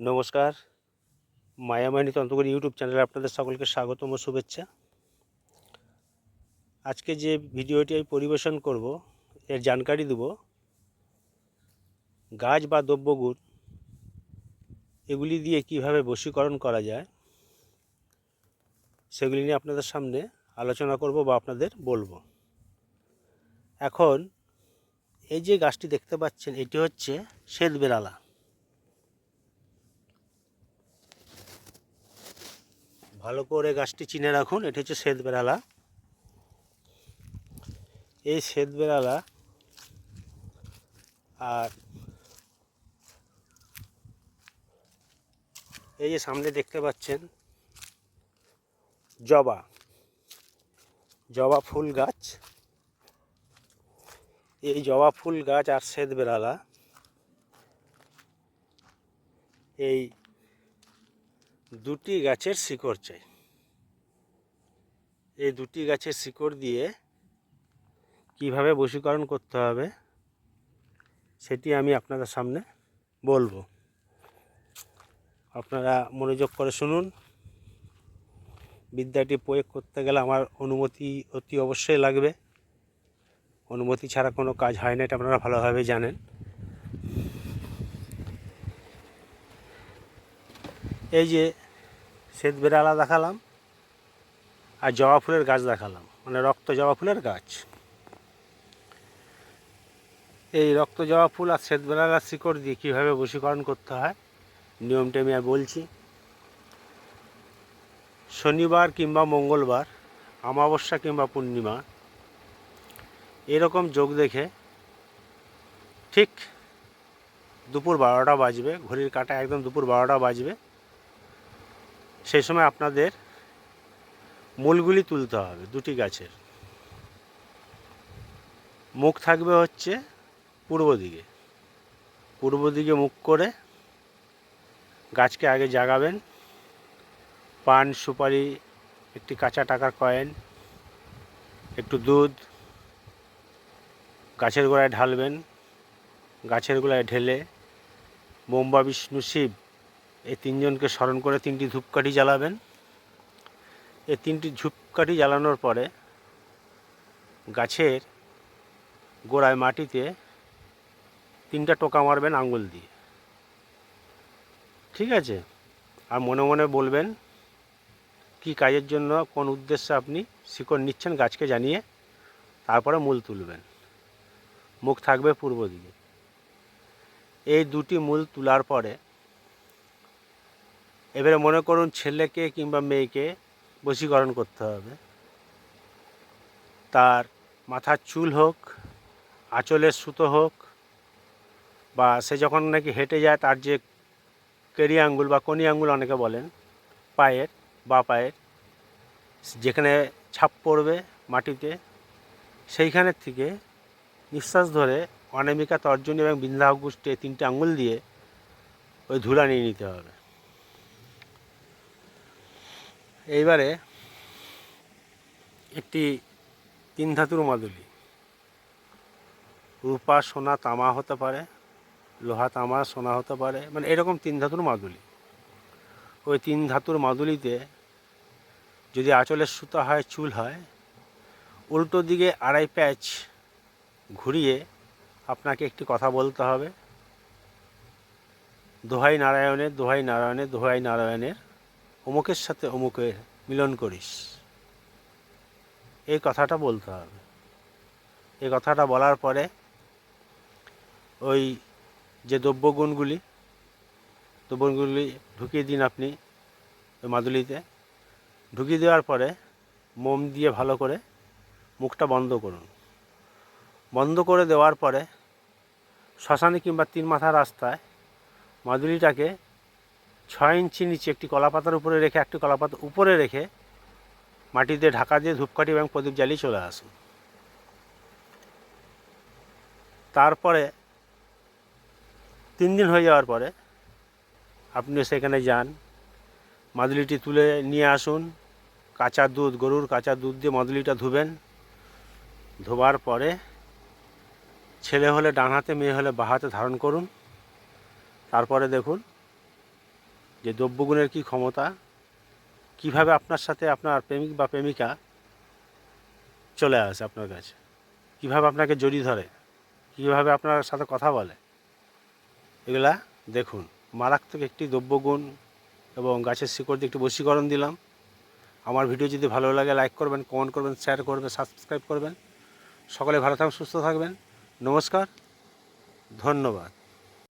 নমস্কার। মায়ামানি তন্ত্রকর ইউটিউব চ্যানেলে আপনাদের সকলকে স্বাগতম ও শুভেচ্ছা। আজকে যে ভিডিওটি আমি পরিবেশন করব, এর জানকারি দেব। গাছ বা দ্রব্যগুণ, এগুলি দিয়ে কীভাবে বশীকরণ করা যায়, সেগুলি নিয়ে আপনাদের সামনে আলোচনা করব বা আপনাদের বলব। এখন, এই যে গাছটি দেখতে পাচ্ছেন, এটি হচ্ছে শ্বেত বেড়ালা। ভালো করে গাছটি চিনে রাখুন, এটি হচ্ছে শ্বেত বেড়ালা। এই শ্বেত বেড়ালা আর এই যে সামনে দেখতে পাচ্ছেন, জবা জবা ফুল গাছ। এই জবা ফুল গাছ আর শ্বেত বেড়ালা। এই দুটি গাছের শিকড় চাই। এই দুটি গাছের শিকড় দিয়ে কীভাবে বশীকরণ করতে হবে সেটি আমি আপনাদের সামনে বলব। আপনারা মনোযোগ করে শুনুন। বিদ্যাটি প্রয়োগ করতে গেলে আমার অনুমতি অতি অবশ্যই লাগবে। অনুমতি ছাড়া কোনো কাজ হয় না, এটা আপনারা ভালোভাবে জানেন। এই যে শ্বেত বেড়ালা দেখালাম আর জবা ফুলের গাছ দেখালাম মানে রক্ত জবা ফুলের গাছ। এই রক্ত জবা ফুল আর শ্বেত বেড়ালার শিকড় দিয়ে কীভাবে বশীকরণ করতে হয়, নিয়মটা আমি আর বলছি। শনিবার কিংবা মঙ্গলবার, অমাবস্যা কিংবা পূর্ণিমা, এরকম যোগ দেখে ঠিক দুপুর বারোটা বাজবে, ঘড়ির কাটা একদম দুপুর বারোটা বাজবে। সেই সময় আপনাদের মূলগুলি তুলতে হবে দুটি গাছের। মুখ থাকবে হচ্ছে পূর্ব দিকে। পূর্ব দিকে মুখ করে গাছকে আগে জাগাবেন। পান, সুপারি, একটি কাঁচা টাকার কয়েন, একটু দুধ গাছের গোড়ায় ঢালবেন। গাছের গোড়ায় ঢেলে বোম্বা বিষ্ণু শিব এই তিনজনকে স্মরণ করে তিনটি ধূপকাঠি জ্বালাবেন। এই তিনটি ধূপকাঠি জ্বালানোর পরে গাছের গোড়ায় মাটিতে তিনটা টোকা মারবেন আঙুল দিয়ে। ঠিক আছে? আর মনে মনে বলবেন কি কাজের জন্য, কোন উদ্দেশ্যে আপনি শিকড় নিচ্ছেন গাছকে জানিয়ে তারপরে মূল তুলবেন। মুখ থাকবে পূর্ব দিকে। এই দুটি মূল তোলার পরে এবারে মনে করুন ছেলেকে কিংবা মেয়েকে বশীকরণ করতে হবে। তার মাথার চুল হোক, আঁচলের সুতো হোক, বা সে যখন নাকি হেঁটে যায় তার যে কেরি আঙ্গুল বা কনি আঙ্গুল অনেকে বলেন, পায়ের, বা পায়ের, যেখানে ছাপ পড়বে মাটিতে সেইখানের থেকে নিঃশ্বাস ধরে অনামিকা তর্জনী এবং বিন্ধাগ গোষ্ঠী তিনটে আঙ্গুল দিয়ে ওই ধুলা নিয়ে নিতে হবে। এইবারে একটি তিন ধাতুর মাদুলি। রূপা, সোনা, তামা হতে পারে, লোহা, তামা, সোনা হতে পারে মানে এরকম তিন ধাতুর মাদুলি। ওই তিন ধাতুর মাদুলিতে যদি আঁচলের সুতা হয়, চুল হয়, উল্টো দিকে আড়াই প্যাচ ঘুরিয়ে আপনাকে একটি কথা বলতে হবে। দোহাই নারায়ণের দোহাই নারায়ণের দোহাই নারায়ণের অমুকের সাথে অমুকের মিলন করিস। এই কথাটা বলতে হবে। এই কথাটা বলার পরে ওই যে দ্রব্যগুণগুলি দ্রব্যগুণগুলি ঢুকিয়ে দিন আপনি ওই মাদুলিতে, ঢুকিয়ে দেওয়ার পরে মোম দিয়ে ভালো করে মুখটা বন্ধ করুন। বন্ধ করে দেওয়ার পরে শ্মশানে কিংবা তিন মাথা রাস্তায় মাদুলিটাকে ছয় ইঞ্চি নিচে একটি কলাপাতার উপরে রেখে, একটি কলাপাতার উপরে রেখে মাটিতে ঢাকা দিয়ে ধূপকাঠি এবং প্রদীপ জ্বালিয়ে চলে আসুন। তারপরে তিন দিন হয়ে যাওয়ার পরে আপনি সেখানে যান, মাদুলিটি তুলে নিয়ে আসুন, কাঁচা দুধ, গরুর কাঁচা দুধ দিয়ে মাদুলিটা ধুবেন। ধোবার পরে ছেলে হলে ডান হাতে, মেয়ে হলে বাঁ হাতে ধারণ করুন। তারপরে দেখুন যে দ্রব্যগুণের কী ক্ষমতা, কীভাবে আপনার সাথে আপনার প্রেমিক বা প্রেমিকা চলে আসে আপনার কাছে, কীভাবে আপনাকে জড়িয়ে ধরে, কীভাবে আপনার সাথে কথা বলে, এগুলা দেখুন। মারাত্মক একটি দ্রব্যগুণ এবং গাছের শিকড় দিয়ে একটু বশীকরণ দিলাম। আমার ভিডিও যদি ভালো লাগে লাইক করবেন কমেন্ট করবেন শেয়ার করবেন সাবস্ক্রাইব করবেন। সকলে ভালো থাকবেন, সুস্থ থাকবেন। নমস্কার, ধন্যবাদ।